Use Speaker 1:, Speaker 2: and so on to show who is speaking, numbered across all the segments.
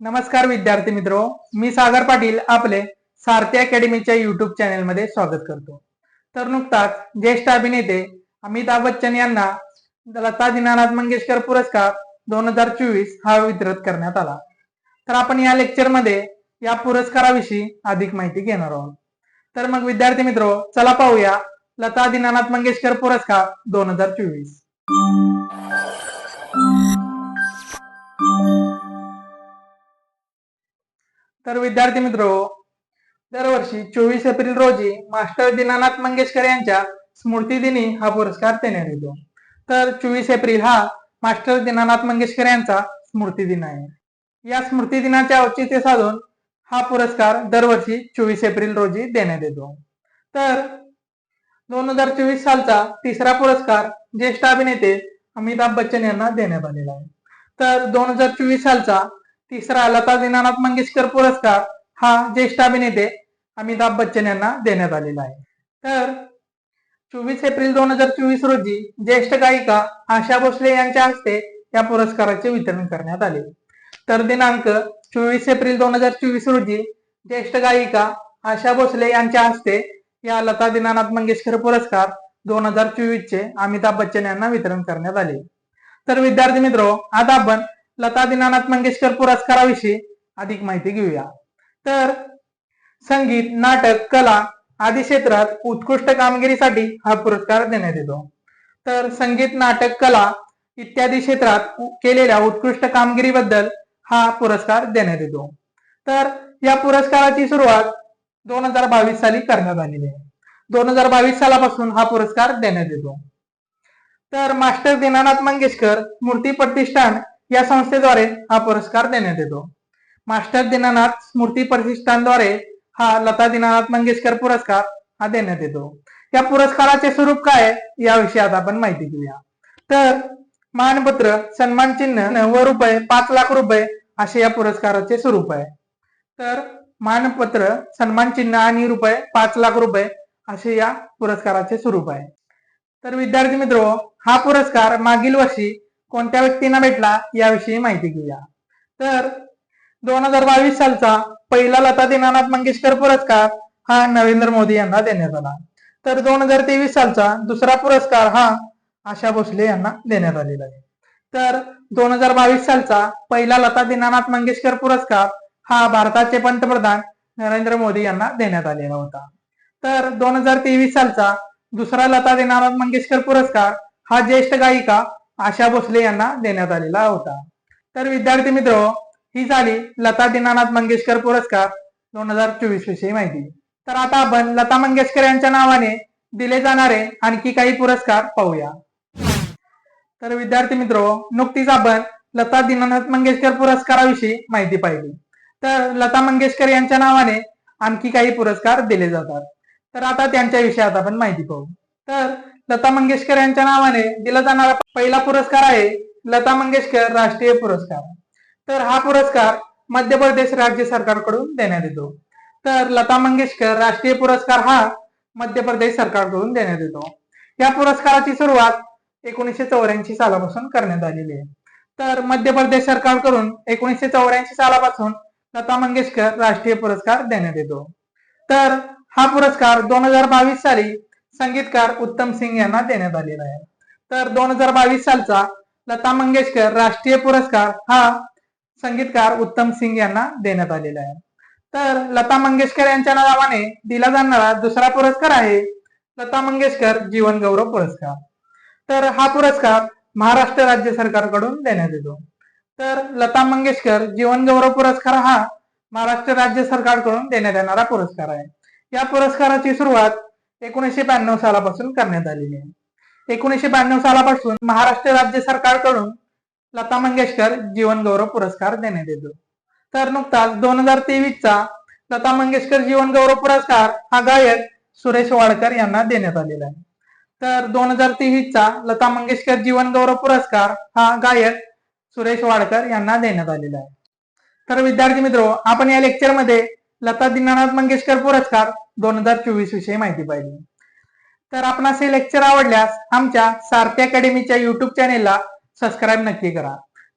Speaker 1: नमस्कार विद्यार्थी मित्रो मी सागर पाटील आपले सारथी अकॅडमीच्या युट्यूब चॅनेलमध्ये स्वागत करतो. तर नुकताच ज्येष्ठ अभिनेते अमिताभ बच्चन यांना लता दीनानाथ मंगेशकर पुरस्कार दोन हजार चोवीस हा वितरित करण्यात आला. तर आपण या लेक्चरमध्ये या पुरस्काराविषयी अधिक माहिती घेणार आहोत. तर मग विद्यार्थी मित्रो चला पाहूया लता दीनानाथ मंगेशकर पुरस्कार दोन हजार चोवीस. तर विद्यार्थी मित्र दरवर्षी चोवीस एप्रिल रोजी मास्टर दीनानाथ मंगेशकर यांच्या स्मृतिदिनी हा पुरस्कार देण्यात येतो तर चोवीस एप्रिल हा मास्टर दीनानाथ मंगेशकर यांचा स्मृती दिन आहे. या स्मृती दिनाच्या औचित्य साधून हा पुरस्कार दरवर्षी चोवीस एप्रिल रोजी देण्यात येतो. तर दोन हजार चोवीस सालचा तिसरा पुरस्कार ज्येष्ठ अभिनेते अमिताभ बच्चन यांना देण्यात आलेला आहे. तर दोन हजार चोवीस सालचा तिसरा लता दीनानाथ मंगेशकर पुरस्कार हा ज्येष्ठ अभिनेते अमिताभ बच्चन यांना देण्यात आलेला आहे. तर चोवीस एप्रिल दोन हजार चोवीस रोजी ज्येष्ठ गायिका आशा भोसले यांच्या हस्ते या पुरस्काराचे वितरण करण्यात आले. तर दिनांक चोवीस एप्रिल दोन हजार चोवीस रोजी ज्येष्ठ गायिका आशा भोसले यांच्या हस्ते या लता दीनानाथ मंगेशकर पुरस्कार दोन हजार चोवीस चे अमिताभ बच्चन यांना वितरण करण्यात आले. तर विद्यार्थी मित्रो आता आपण लता दीनानाथ मंगेशकर पुरस्काराविषयी अधिक माहिती घेऊया. तर संगीत नाटक कला आदी क्षेत्रात उत्कृष्ट कामगिरीसाठी हा पुरस्कार देण्यात येतो. तर संगीत नाटक कला इत्यादी क्षेत्रात केलेल्या उत्कृष्ट कामगिरीबद्दल हा पुरस्कार देण्यात येतो. तर या पुरस्काराची सुरुवात दोन हजार बावीस साली करण्यात आलेली आहे. दोन हजार बावीस सालापासून हा पुरस्कार देण्यात येतो. तर मास्टर दीनानाथ मंगेशकर मूर्ती प्रतिष्ठान या संस्थेद्वारे हा पुरस्कार देण्यात येतो. मास्टर दीनानाथ स्मृती प्रतिष्ठानद्वारे हा लता दीनानाथ मंगेशकर पुरस्कार हा देण्यात येतो. या पुरस्काराचे स्वरूप काय याविषयी आता आपण माहिती घेऊया. तर मानपत्र सन्मान चिन्ह व रुपये पाच लाख रुपये असे या पुरस्काराचे स्वरूप आहे. तर मानपत्र सन्मान चिन्ह आणि रुपये पाच लाख रुपये असे या पुरस्काराचे स्वरूप आहे. तर विद्यार्थी मित्र हा पुरस्कार मागील वर्षी कोणत्या व्यक्तींना भेटला याविषयी माहिती घेऊया. तर दोन हजार बावीस सालचा पहिला लता दीनानाथ मंगेशकर पुरस्कार हा नरेंद्र मोदी यांना देण्यात आला. तर दोन हजार तेवीस सालचा दुसरा पुरस्कार हा आशा भोसले यांना देण्यात आलेला आहे. तर दोन हजार बावीस सालचा पहिला लता दीनानाथ मंगेशकर पुरस्कार हा भारताचे पंतप्रधान नरेंद्र मोदी यांना देण्यात आलेला होता. तर दोन हजार तेवीस सालचा दुसरा लता दीनानाथ मंगेशकर पुरस्कार हा ज्येष्ठ गायिका आशा भोसले यांना देण्यात आलेला होता. तर विद्यार्थी मित्र ही झाली लता दीनानाथ मंगेशकर पुरस्कार दोन हजार चोवीस विषयी माहिती. तर आता आपण लता मंगेशकर यांच्या नावाने दिले जाणारे आणखी काही पुरस्कार पाहूया. तर विद्यार्थी मित्र नुकतीच आपण लता दीनानाथ मंगेशकर पुरस्काराविषयी माहिती पाहिली. तर लता मंगेशकर यांच्या नावाने आणखी काही पुरस्कार दिले जातात. तर आता त्यांच्या विषयात आपण माहिती पाहू. तर लता मंगेशकर यांच्या नावाने दिला जाणारा पहिला पुरस्कार आहे लता मंगेशकर राष्ट्रीय पुरस्कार. तर हा पुरस्कार मध्य प्रदेश राज्य सरकारकडून देण्यात येतो. तर लता मंगेशकर राष्ट्रीय पुरस्कार हा मध्य प्रदेश सरकारकडून देण्यात येतो. या पुरस्काराची सुरुवात एकोणीसशे चौऱ्याऐंशी सालापासून करण्यात आलेली आहे. तर मध्य प्रदेश सरकारकडून एकोणीसशे चौऱ्याऐंशी सालापासून लता मंगेशकर राष्ट्रीय पुरस्कार देण्यात येतो. तर हा पुरस्कार दोन हजार बावीस साली संगीतकार उत्तम सिंग यांना देण्यात आलेला आहे. तर दोन हजार बावीस सालचा लता मंगेशकर राष्ट्रीय पुरस्कार हा संगीतकार उत्तम सिंग यांना देण्यात आलेला आहे. तर लता मंगेशकर यांच्या नावाने दिला जाणारा दुसरा पुरस्कार आहे लता मंगेशकर जीवन गौरव पुरस्कार. तर हा पुरस्कार महाराष्ट्र राज्य सरकारकडून देण्यात येतो. तर लता मंगेशकर जीवन गौरव पुरस्कार हा महाराष्ट्र राज्य सरकारकडून देण्यात येणारा पुरस्कार आहे. या पुरस्काराची सुरुवात एकोणीसशे ब्याण्णव सालापासून करण्यात आलेली आहे. एकोणीसशे ब्याण्णव सालापासून महाराष्ट्र राज्य सरकारकडून लता मंगेशकर जीवन गौरव पुरस्कार देण्यात येतो. तर नुकताच दोन हजार तेवीसचा लता मंगेशकर जीवन गौरव पुरस्कार हा गायक सुरेश वाडकर यांना देण्यात आलेला आहे. तर दोन हजार तेवीसचा लता मंगेशकर जीवन गौरव पुरस्कार हा गायक सुरेश वाडकर यांना देण्यात आलेला आहे. तर विद्यार्थी मित्र आपण या लेक्चरमध्ये लता दीनानाथ मंगेशकर पुरस्कार दोन हजार चोवीस विषयी माहिती पाहिली. तर आपणास हे लेक्चर आवडल्यास आमच्या सारथी अकॅडमीच्या युट्यूब चॅनेलला सबस्क्राईब नक्की करा.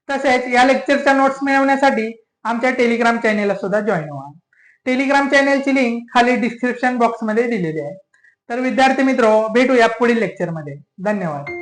Speaker 1: तसेच या लेक्चरच्या नोट्स मिळवण्यासाठी आमच्या टेलिग्राम चॅनेलला सुद्धा जॉईन व्हा. टेलिग्राम चॅनेलची लिंक खाली डिस्क्रिप्शन बॉक्समध्ये दिलेली आहे. तर विद्यार्थी मित्र भेटूया पुढील लेक्चरमध्ये धन्यवाद.